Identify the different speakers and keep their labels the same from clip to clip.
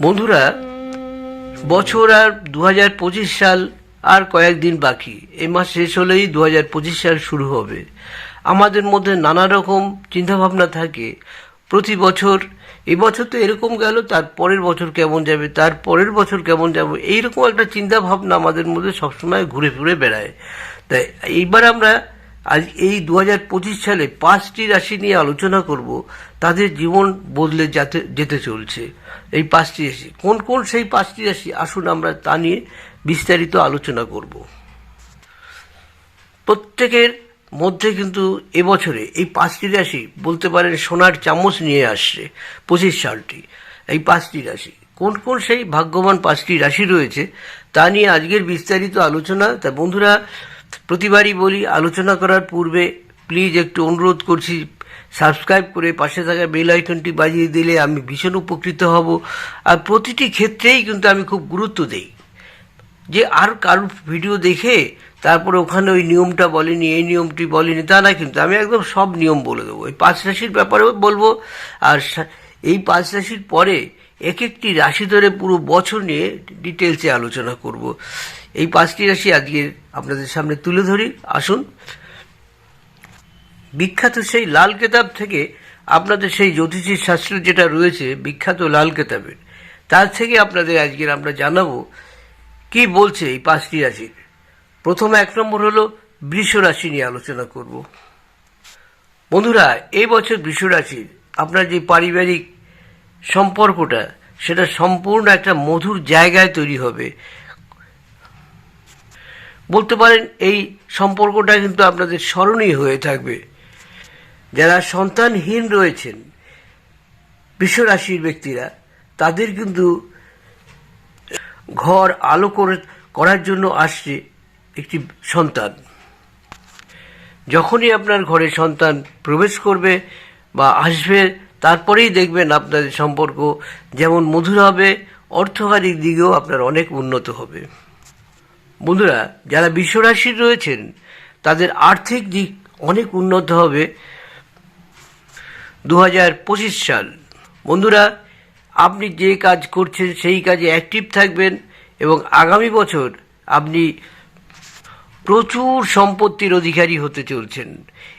Speaker 1: বন্ধুরা, বছর আর দু হাজার পঁচিশ সাল আর কয়েকদিন বাকি। এই মাস শেষ হলেই দু হাজার পঁচিশ সাল শুরু হবে। আমাদের মধ্যে নানা রকম চিন্তাভাবনা থাকে। প্রতি বছর এবছর তো এরকম গেল, তার পরের বছর কেমন যাবে, তার পরের বছর কেমন যাবে, এইরকম একটা চিন্তাভাবনা আমাদের মধ্যে সবসময় ঘুরে ফিরে বেড়ায়। তাই এইবার আমরা আজ এই দু হাজার পঁচিশ সালে পাঁচটি রাশি নিয়ে আলোচনা করব, তাদের জীবন বদলে যাতে, যেতে চলছে। এই পাঁচটি রাশি, কোন কোন সেই পাঁচটি রাশি? আসুন আমরা তা নিয়ে বিস্তারিত আলোচনা করব। প্রত্যেকের মধ্যে কিন্তু এবছরে এই পাঁচটি রাশি, বলতে পারেন সোনার চামচ নিয়ে আসছে পঁচিশ সালটি। এই পাঁচটি রাশি, কোন কোন সেই ভাগ্যবান পাঁচটি রাশি রয়েছে, তা নিয়ে আজকের বিস্তারিত আলোচনা। তা বন্ধুরা প্রতিবারই বলি, আলোচনা করার পূর্বে প্লিজ একটু অনুরোধ করছি সাবস্ক্রাইব করে পাশে থাকা বেল আইকনটি বাজিয়ে দিলে আমি ভীষণ উপকৃত হব। আর প্রতিটি ক্ষেত্রেই কিন্তু আমি খুব গুরুত্ব দিই। যে আর কারোর ভিডিও দেখে তারপরে ওখানে ওই নিয়মটা বলেনি, এই নিয়মটি বলেনি, তা না কিন্তু আমি একদম সব নিয়ম বলে দেবো। এই পাঁচ রাশির ব্যাপারেও বলব। আর এই পাঁচ রাশির পরে এক একটি রাশি ধরে পুরো বছর নিয়ে ডিটেলসে আলোচনা করব। এই পাঁচটি রাশি আজকে আপনাদের সামনে তুলে ধরি। আসুন। বিখ্যাত সেই লাল কেতাব থেকে আপনাদের সেই জ্যোতিষী শাস্ত্র যেটা রয়েছে, বিখ্যাত লাল কেতাবের, তার থেকে আপনাদের আজকের আমরা জানাব কি বলছে এই পাঁচটি রাশির। প্রথম এক নম্বর হলো বৃষ রাশি নিয়ে আলোচনা করব। বন্ধুরা, এই বছর বৃষ রাশির আপনার যে পারিবারিক সম্পর্কটা, সেটা সম্পূর্ণ একটা মধুর জায়গায় তৈরি হবে। বলতে পারেন, এই সম্পর্কটা কিন্তু আপনাদের স্মরণীয় হয়ে থাকবে। যারা সন্তানহীন রয়েছেন বৃষ রাশির ব্যক্তিরা, তাদের কিন্তু ঘর আলো করে, করার জন্য আসছে একটি সন্তান। যখনই আপনার ঘরে সন্তান প্রবেশ করবে বা আসবে, তারপরেই দেখবেন আপনাদের সম্পর্ক যেমন মধুর হবে অর্থকারিক দিকেও আপনার অনেক উন্নত হবে। বন্ধুরা, যারা বিশ্বরাশির রয়েছেন, তাদের আর্থিক দিক অনেক উন্নত হবে দু হাজার পঁচিশ সাল। বন্ধুরা, আপনি যে কাজ করছেন, সেই কাজে অ্যাক্টিভ থাকবেন এবং আগামী বছর আপনি প্রচুর সম্পত্তির অধিকারী হতে চলছেন।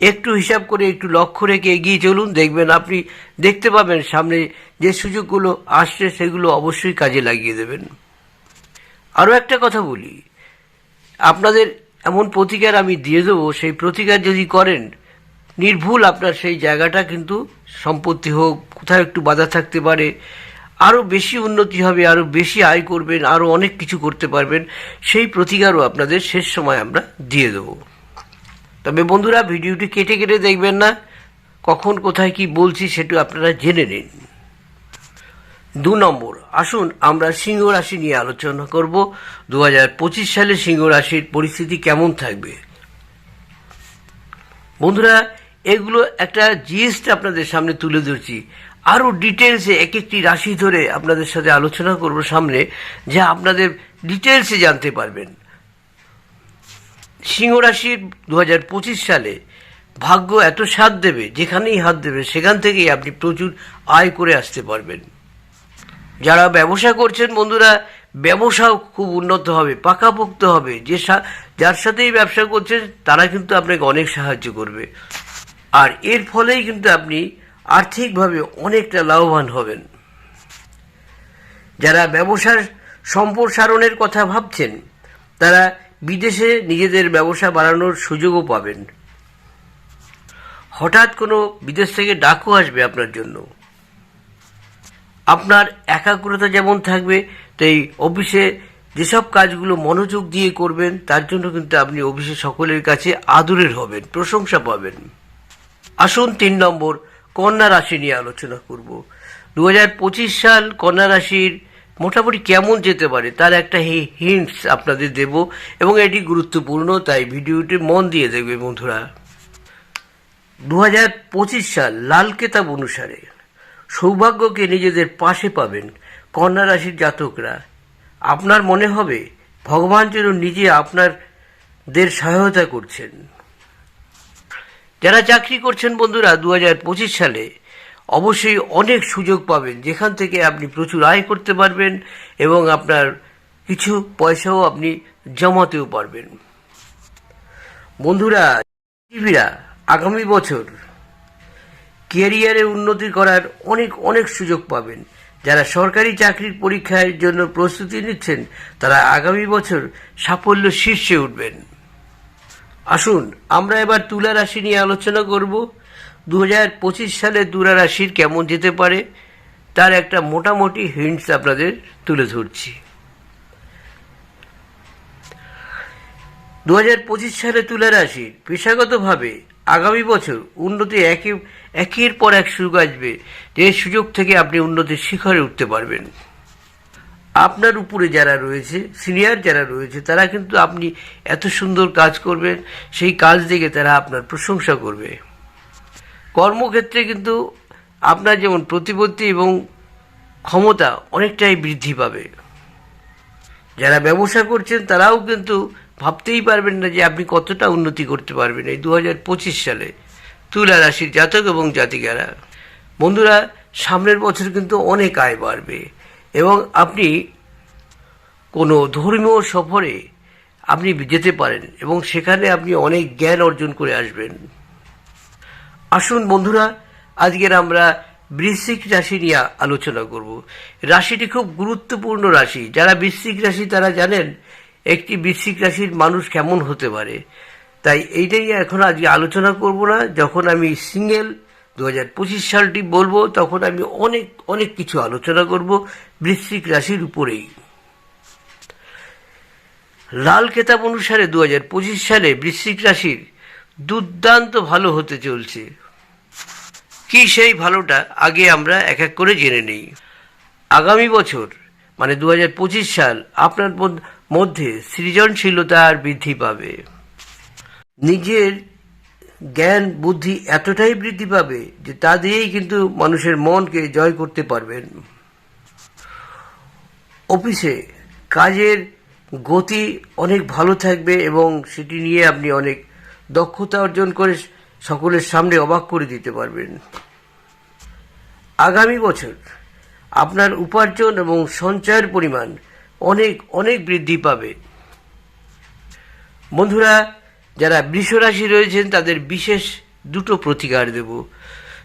Speaker 1: একটু হিসাব করে একটু লক্ষ্য রেখে এগিয়ে চলুন, দেখবেন আপনি দেখতে পাবেন সামনে যে সুযোগগুলো আসছে, সেগুলো অবশ্যই কাজে লাগিয়ে দেবেন। আরও একটা কথা বলি আপনাদের এমন প্রতিকার আমি দিয়ে দেবো, সেই প্রতিকার যদি করেন, নির্ভুল আপনার সেই জায়গাটা কিন্তু সম্পত্তি হোক, কোথাও একটু বাধা থাকতে পারে আরও বেশি উন্নতি হবে আরও বেশি আয় করবেন আরও অনেক কিছু করতে পারবেন, সেই প্রতিকারও আপনাদের শেষ সময় আমরা দিয়ে দেবো। তবে বন্ধুরা, ভিডিওটি কেটে কেটে দেখবেন না, কখন কোথায় কি বলছি সেটা আপনারা জেনে নিন। দু নম্বর আসুন, আমরা সিংহ রাশি নিয়ে আলোচনা করব। দু হাজার পঁচিশ সালে সিংহ রাশির পরিস্থিতি কেমন থাকবে? বন্ধুরা, এগুলো একটা জিএসটা আপনাদের সামনে তুলে ধরছি। আরও ডিটেলসে এক একটি রাশি ধরে আপনাদের সাথে আলোচনা করব সামনে, যা আপনাদের ডিটেলসে জানতে পারবেন। সিংহ রাশির দু হাজার পঁচিশ সালে ভাগ্য এত সাথ দেবে, যেখানেই হাত দেবে, সেখান থেকেই আপনি প্রচুর আয় করে আসতে পারবেন। যারা ব্যবসা করছেন বন্ধুরা, ব্যবসাও খুব উন্নত হবে, পাকাপোক্ত হবে। যে যার সাথেই ব্যবসা করছেন, তারা কিন্তু আপনাকে অনেক সাহায্য করবে। আর এর ফলেই কিন্তু আপনি আর্থিকভাবে অনেকটা লাভবান হবেন। যারা ব্যবসার সম্প্রসারণের কথা ভাবছেন, তারা বিদেশে নিজেদের ব্যবসা বাড়ানোর সুযোগও পাবেন। হঠাৎ কোনো বিদেশ থেকে ডাকও আসবে আপনার জন্য। আপনার একাগ্রতা যেমন থাকবে, তাই অফিসে যেসব কাজগুলো মনোযোগ দিয়ে করবেন, তার জন্য কিন্তু আপনি অফিসে সকলের কাছে আদরের হবেন, প্রশংসা পাবেন। আসুন তিন নম্বর, কন্যা রাশি নিয়ে আলোচনা করব। দু হাজার পঁচিশ সাল কন্যা রাশির মোটামুটি কেমন যেতে পারে, তার একটা হিন্টস আপনাদের দেব এবং এটি গুরুত্বপূর্ণ, তাই ভিডিওটি মন দিয়ে দেখবে বন্ধুরা। দু হাজার পঁচিশ সাল লাল কেতাব অনুসারে সৌভাগ্যকে নিজেদের পাশে পাবেন কন্যা রাশির জাতকরা। আপনার মনে হবে, ভগবান যেন নিজে আপনাদের সহায়তা করছেন। যারা চাকরি করছেন বন্ধুরা দু হাজার পঁচিশ সালে অবশ্যই অনেক সুযোগ পাবেন, যেখান থেকে আপনি প্রচুর আয় করতে পারবেন এবং আপনার কিছু পয়সাও আপনি জমাতেও পারবেন। বন্ধুরা আগামী বছর ক্যারিয়ারে উন্নতি করার অনেক অনেক সুযোগ পাবেন। যারা সরকারি চাকরির পরীক্ষার জন্য প্রস্তুতি নিচ্ছেন, তারা আগামী বছর সাফল্য শীর্ষে উঠবেন। আসুন, আমরা এবার তুলা রাশি নিয়ে আলোচনা করব। দু হাজার পঁচিশ সালে তুলা রাশির কেমন যেতে পারে, তার একটা মোটামুটি হিন্টস আপনাদের তুলে ধরছি। দু হাজার পঁচিশ সালে তুলা রাশির পেশাগতভাবে আগামী বছর উন্নতি একে একের পর এক সুযোগ আসবে যে সুযোগ থেকে আপনি উন্নতির শিখরে উঠতে পারবেন। আপনার উপরে যারা রয়েছে, সিনিয়র যারা রয়েছে, তারা কিন্তু আপনি এত সুন্দর কাজ করবেন, সেই কাজ দেখে তারা আপনার প্রশংসা করবে। কর্মক্ষেত্রে কিন্তু আপনার যেমন প্রতিপত্তি এবং ক্ষমতা অনেকটাই বৃদ্ধি পাবে। যারা ব্যবসা করছেন, তারাও কিন্তু ভাবতেই পারবেন না যে আপনি কতটা উন্নতি করতে পারবেন। এই দু হাজার পঁচিশ সালে তুলা রাশির জাতক এবং জাতিকারা। বন্ধুরা, সামনের বছর কিন্তু অনেক আয় বাড়বে এবং আপনি কোনো ধর্মীয় সফরে আপনি যেতে পারেন এবং সেখানে আপনি অনেক জ্ঞান অর্জন করে আসবেন। আসুন বন্ধুরা, আজকের আমরা বৃশ্চিক রাশি নিয়ে আলোচনা করব। রাশিটি খুব গুরুত্বপূর্ণ রাশি। যারা বৃশ্চিক রাশি তারা জানেন একটি বৃশ্চিক রাশির মানুষ কেমন হতে পারে। তাই এইটাই এখন আজকে আলোচনা করব না। যখন আমি সিঙ্গেল দু হাজার পঁচিশ সালটি বলব, তখন আমি অনেক অনেক কিছু আলোচনা করব বৃশ্চিক রাশির উপরেই। লাল কেতাব অনুসারে দু হাজার পঁচিশ সালে বৃশ্চিক রাশির দুর্দান্ত ভালো হতে চলছে। কি সেই ভালোটা আগে আমরা এক এক করে জেনে নেই। আগামী বছর মানে দু হাজার পঁচিশ সাল, আপনার মধ্যে সৃজনশীলতা আর বৃদ্ধি পাবে। নিজের জ্ঞান, বুদ্ধি এতটাই বৃদ্ধি পাবে যে তা দিয়েই কিন্তু মানুষের মনকে জয় করতে পারবেন। অফিসে কাজের গতি অনেক ভালো থাকবে এবং সেটি নিয়ে আপনি অনেক দক্ষতা অর্জন করে সকলের সামনে অবাক করে দিতে পারবেন। আগামী বছর আপনার উপার্জন এবং সঞ্চয়ের পরিমাণ অনেক অনেক বৃদ্ধি পাবে। বন্ধুরা যারা বৃষরাশি রয়েছেন, তাদের বিশেষ দুটো প্রতিকার দেব।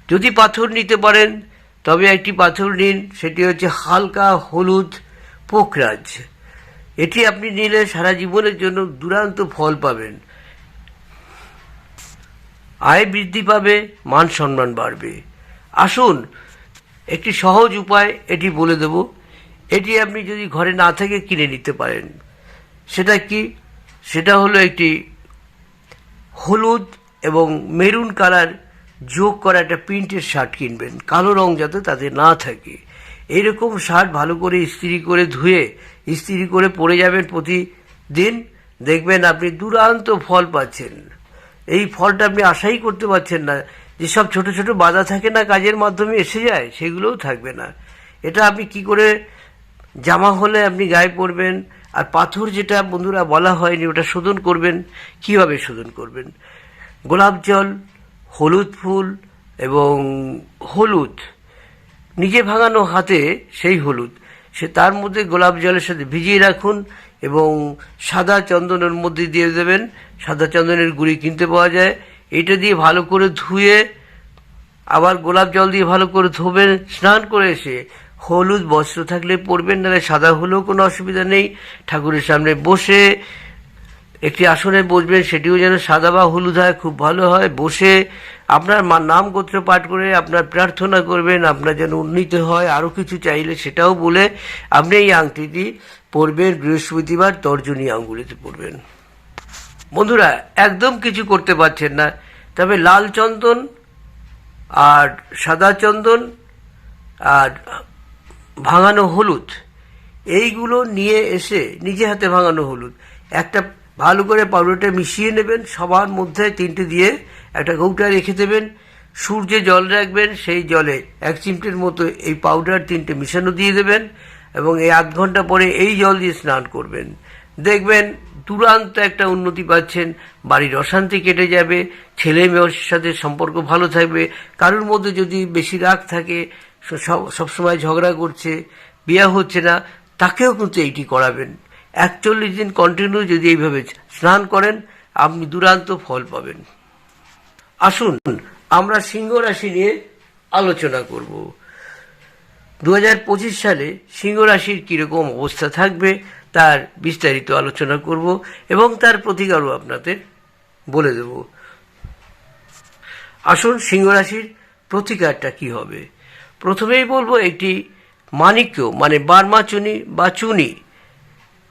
Speaker 1: যদি পাথর নিতে পারেন, তবে একটি পাথর নিন, সেটি হচ্ছে হালকা হলুদ পোকরাজ। এটি আপনি নিলে সারা জীবনের জন্য দুরান্ত ফল পাবেন। আয় বৃদ্ধি পাবে, মান সম্মান বাড়বে। আসুন, একটি সহজ উপায় এটি বলে দেব। এটি আপনি যদি ঘরে না থেকে কিনে নিতে পারেন, সেটা কি? সেটা হলো একটি হলুদ এবং মেরুন কালার যোগ করা একটা প্রিন্টের শার্ট কিনবেন। কালো রং যাতে তাতে না থাকে। এইরকম শার্ট ভালো করে ইস্ত্রি করে ধুয়ে, ইস্ত্রি করে পরে যাবেন প্রতিদিন, দেখবেন আপনি দুরান্ত ফল পাচ্ছেন। এই ফলটা আপনি আশাই করতে পারছেন না। যেসব ছোট ছোট বাধা থাকে না কাজের মাধ্যমে এসে যায়, সেগুলোও থাকবে না। এটা আপনি কি করে জামা হলে আপনি গায়ে পরবেন আর পাথর যেটা বন্ধুরা বলা হয়নি, ওটা শোধন করবেন। কীভাবে শোধন করবেন? গোলাপ জল, হলুদ ফুল এবং হলুদ। নিজে ভাঙানো হাতে সেই হলুদ। সে তার মধ্যে গোলাপ জলের সাথে ভিজিয়ে রাখুন এবং সাদা চন্দনের মধ্যে দিয়ে দেবেন। সাদা চন্দনের গুঁড়ি কিনতে পাওয়া যায়। এটা দিয়ে ভালো করে ধুয়ে আবার গোলাপ জল দিয়ে ভালো করে ধোবেন। স্নান করে এসে হলুদ বস্ত্র থাকলে পরবেন, নাহলে সাদা হলেও কোনো অসুবিধা নেই। ঠাকুরের সামনে বসে একটি আসনে বসবেন, সেটিও যেন সাদা বা হলুদ হয়, খুব ভালো হয়। বসে আপনার নাম গোত্র পাঠ করে আপনার প্রার্থনা করবেন, আপনার যেন উন্নীত হয়, আরও কিছু চাইলে সেটাও বলে আপনি এই আংটিটি পরবেন, বৃহস্পতিবার তর্জনী আঙ্গুলিতে পরবেন। বন্ধুরা, একদম কিছু করতে পারছেন না, তবে লাল চন্দন আর সাদা চন্দন আর ভাঙানো হলুদ। এইগুলো নিয়ে এসে নিজে হাতে ভাঙানো হলুদ। একটা ভালো করে পাউডারটা মিশিয়ে নেবেন, সবার মধ্যে তিনটে দিয়ে একটা কৌটা রেখে দেবেন, সূর্যে জল রাখবেন, সেই জলে এক চিমটের মতো এই পাউডার তিনটে মিশানো দিয়ে দেবেন এবং এই আধ ঘণ্টা পরে এই জল দিয়ে স্নান করবেন। দেখবেন তুরান্ত একটা উন্নতি পাচ্ছেন, বাড়ির অশান্তি কেটে যাবে ছেলে মেয়ের সাথে সম্পর্ক ভালো থাকবে, কারোর মধ্যে যদি বেশি রাগ থাকে সবসময় ঝগড়া করছে, বিয়া হচ্ছে না, তাকেও কিন্তু এইটি করাবেন। একচল্লিশ দিন কন্টিনিউ যদি এইভাবে স্নান করেন, আপনি দুরান্ত ফল পাবেন। আসুন, আমরা সিংহ রাশি নিয়ে আলোচনা করব। দু হাজার পঁচিশ সালে সিংহ রাশির কীরকম অবস্থা থাকবে, তার বিস্তারিত আলোচনা করব এবং তার প্রতিকারও আপনাদের বলে দেব। আসুন, সিংহ রাশির প্রতিকারটা কি হবে? প্রথমেই বলব একটি মানিক্য মানে বার্মা চুনি বা চুনি।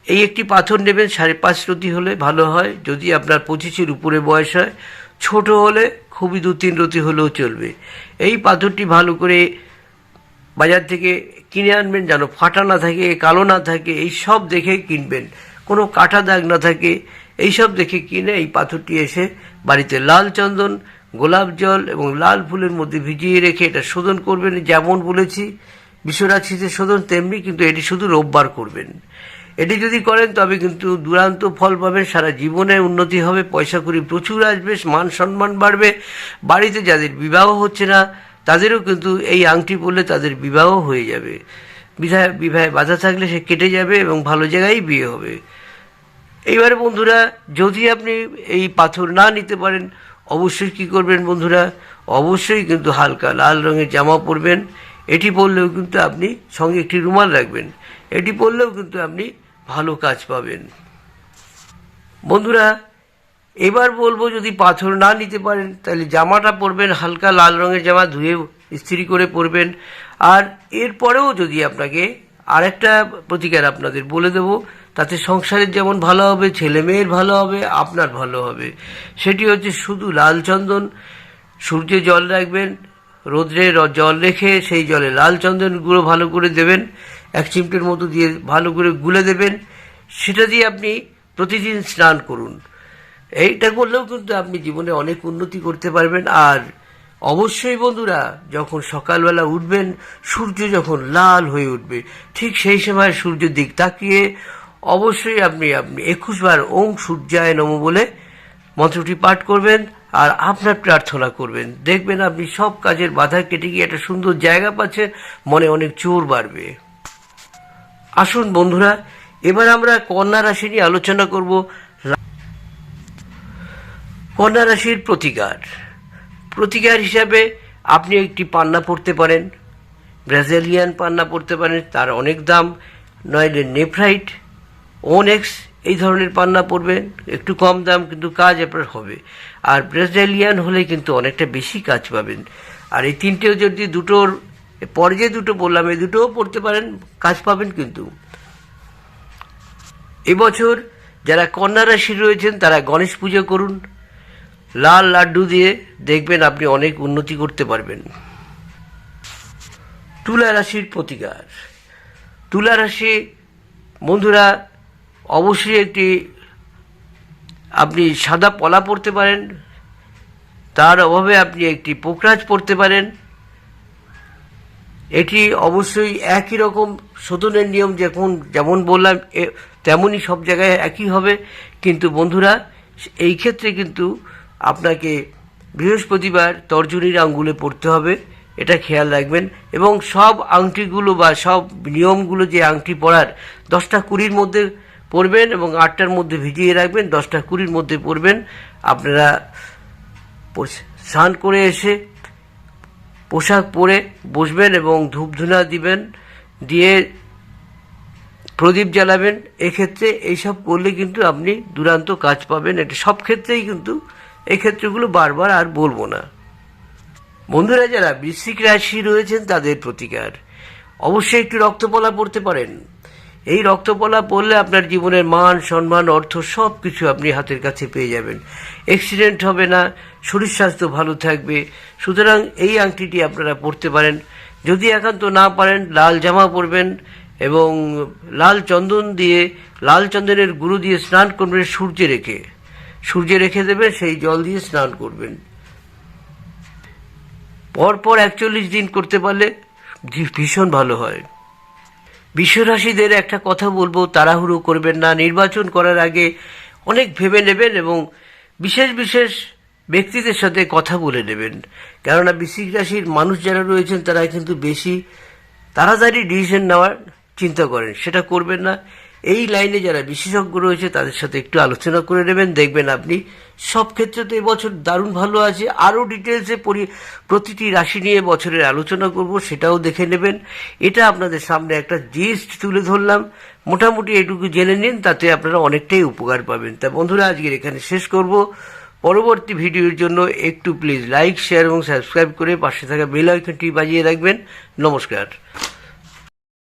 Speaker 1: এই একটি পাথর নেবেন, সাড়ে পাঁচ রতি হলে ভালো হয়। যদি আপনার পঁচিশের উপরে বয়স হয়, ছোট হলে খুবই দু তিন রতি হলেও চলবে। এই পাথরটি ভালো করে বাজার থেকে কিনে আনবেন, যেন ফাটা না থাকে, কালো না থাকে, এই সব দেখে কিনবেন। কোনো কাটা দাগ না থাকে, এই সব দেখে কিনে এই পাথরটি এসে বাড়িতে লাল চন্দন গোলাপ জল এবং লাল ফুলের মধ্যে ভিজিয়ে রেখে এটা শোধন করবেন। যেমন বলেছি বিশ্বরাশিতে শোধন তেমনি, কিন্তু এটি শুধু রোববার করবেন। এটি যদি করেন, তবে কিন্তু দুরান্ত ফল পাবেন, সারা জীবনে উন্নতি হবে, পয়সা করি প্রচুর আসবে, মান সম্মান বাড়বে। বাড়িতে যাদের বিবাহ হচ্ছে না, তাদেরও কিন্তু এই আংটি পরলে তাদের বিবাহ হয়ে যাবে। বিধায় বিবাহে বাধা থাকলে সে কেটে যাবে এবং ভালো জায়গায় বিয়ে হবে। এইবারে বন্ধুরা, যদি আপনি এই পাথর না নিতে পারেন অবশ্যই কি করবেন বন্ধুরা? অবশ্যই কিন্তু হালকা লাল রঙের জামা পরবেন। এটি পরলেও কিন্তু আপনি সঙ্গে একটি রুমাল রাখবেন। এটি পরলেও কিন্তু আপনি ভালো কাজ পাবেন। বন্ধুরা, এবার বলব যদি পাথর না নিতে পারেন, তাহলে জামাটা পরবেন, হালকা লাল রঙের জামা ধুয়ে ইস্ত্রি করে পরবেন। আর এরপরেও যদি আপনাকে আরেকটা প্রতিকার আপনাদের বলে দেব তাতে সংসারের যেমন ভালো হবে, ছেলে মেয়ের ভালো হবে, আপনার ভালো হবে। সেটি হচ্ছে শুধু লাল চন্দন, সূর্যে জল রাখবেন, রোদ্রে জল রেখে সেই জলে লাল চন্দন গুঁড়ো ভালো করে দেবেন, এক চিমটের মতো দিয়ে ভালো করে গুলে দেবেন, সেটা দিয়ে আপনি প্রতিদিন স্নান করুন। এইটা করলেও কিন্তু আপনি জীবনে অনেক উন্নতি করতে পারবেন। আর অবশ্যই বন্ধুরা, যখন সকালবেলা উঠবেন, সূর্য যখন লাল হয়ে উঠবে, ঠিক সেই সময় সূর্যের দিক তাকিয়ে অবশ্যই আপনি আপনি একুশ বার ওং সূর্যায় নম বলে মন্ত্রটি পাঠ করবেন আর আপনার প্রার্থনা করবেন। দেখবেন আপনি সব কাজের বাধা কেটে গিয়ে একটা সুন্দর জায়গা পাচ্ছেন, মনে অনেক জোর বাড়বে। আসুন বন্ধুরা, এবার আমরা কন্যা রাশি নিয়ে আলোচনা করব। কন্যা রাশির প্রতিকার। প্রতিকার হিসাবে আপনি একটি পান্না পড়তে পারেন, ব্রাজিলিয়ান পান্না পড়তে পারেন, তার অনেক দাম, নইলে নেফ্রাইট ওনেক্স এই ধরনের পান্না পড়বেন একটু কম দাম কিন্তু কাজ আপনার হবে। আর ব্রাজিলিয়ান হলে কিন্তু অনেকটা বেশি কাজ পাবেন। আর এই তিনটেও যদি দুটোর, পরে যে দুটো বললাম, এই দুটোও পড়তে পারেন, কাজ পাবেন কিন্তু। এবছর যারা কন্যা রাশি রয়েছেন, তারা গণেশ পুজো করুন। লাল লাড্ডু দিয়ে দেখবেন আপনি অনেক উন্নতি করতে পারবেন। তুলা রাশির প্রতিকার। তুলা রাশি বন্ধুরা অবশ্যই একটি, আপনি সাদা পলা পড়তে পারেন, তার অভাবে আপনি একটি পোকরাজ পড়তে পারেন। এটি অবশ্যই একই রকম শোধনের নিয়ম যেমন যেমন বললাম তেমনই সব জায়গায় একই হবে। কিন্তু বন্ধুরা, এই ক্ষেত্রে কিন্তু আপনাকে বৃহস্পতিবার তর্জনীর আঙ্গুলে পড়তে হবে, এটা খেয়াল রাখবেন। এবং সব আংটিগুলো বা সব নিয়মগুলো যে আংটি পরার দশটা কুড়ির মধ্যে পরবেন এবং আটটার মধ্যে ভিজিয়ে রাখবেন, দশটা কুড়ির মধ্যে পরবেন আপনারা স্নান করে এসে পোশাক পরে বসবেন এবং ধূপধুনা দিবেন, দিয়ে প্রদীপ জ্বালাবেন। এক্ষেত্রে এইসব করলে কিন্তু আপনি দুরান্ত কাজ পাবেন। এটা সব ক্ষেত্রেই কিন্তু এই ক্ষেত্রগুলো বারবার আর বলব না। বন্ধুরা, যারা বৃশ্চিক রাশি রয়েছেন, তাদের প্রতিকার। অবশ্যই একটু রক্তপলা পড়তে পারেন। এই রক্তপলা পড়লে আপনার জীবনের মান, সম্মান, অর্থ সব কিছু আপনি হাতের কাছে পেয়ে যাবেন। অ্যাক্সিডেন্ট হবে না, শরীর স্বাস্থ্য ভালো থাকবে। সুতরাং এই আংটিটি আপনারা পড়তে পারেন। যদি একান্ত না পারেন, লাল জামা পরবেন এবং লাল চন্দন দিয়ে, লাল চন্দনের গুঁড়ো দিয়ে স্নান করবেন সূর্যে রেখে। সূর্যে রেখে দেবেন, সেই জল দিয়ে স্নান করবেন। পরপর একচল্লিশ দিন করতে পারলে ভীষণ ভালো হয়। বিশ্বরাশিদের একটা কথা বলব, তাড়াহুড়ো করবেন না। নির্বাচন করার আগে অনেক ভেবে নেবেন এবং বিশেষ বিশেষ ব্যক্তিদের সাথে কথা বলে নেবেন। কেননা বৃশ্চিক রাশির মানুষ যারা রয়েছেন তারা কিন্তু বেশি তাড়াতাড়ি ডিসিশন নেওয়ার চিন্তা করেন। সেটা করবেন না। এই লাইনে যারা বিশেষজ্ঞ রয়েছে, তাদের সাথে একটু আলোচনা করে নেবেন। দেখবেন আপনি সব ক্ষেত্রে তো এবছর দারুণ ভালো আছে। আরও ডিটেলসে পরি, প্রতিটি রাশি নিয়ে বছরের আলোচনা করব, সেটাও দেখে নেবেন। এটা আপনাদের সামনে একটা জিস্ট তুলে ধরলাম। মোটামুটি এটুকু জেনে নিন, তাতে আপনারা অনেকটাই উপকার পাবেন। তা বন্ধুরা, আজকের এখানে শেষ করব। পরবর্তী ভিডিওর জন্য একটু প্লিজ লাইক শেয়ার এবং সাবস্ক্রাইব করে পাশে থাকা বেল আইকনটি বাজিয়ে রাখবেন। নমস্কার।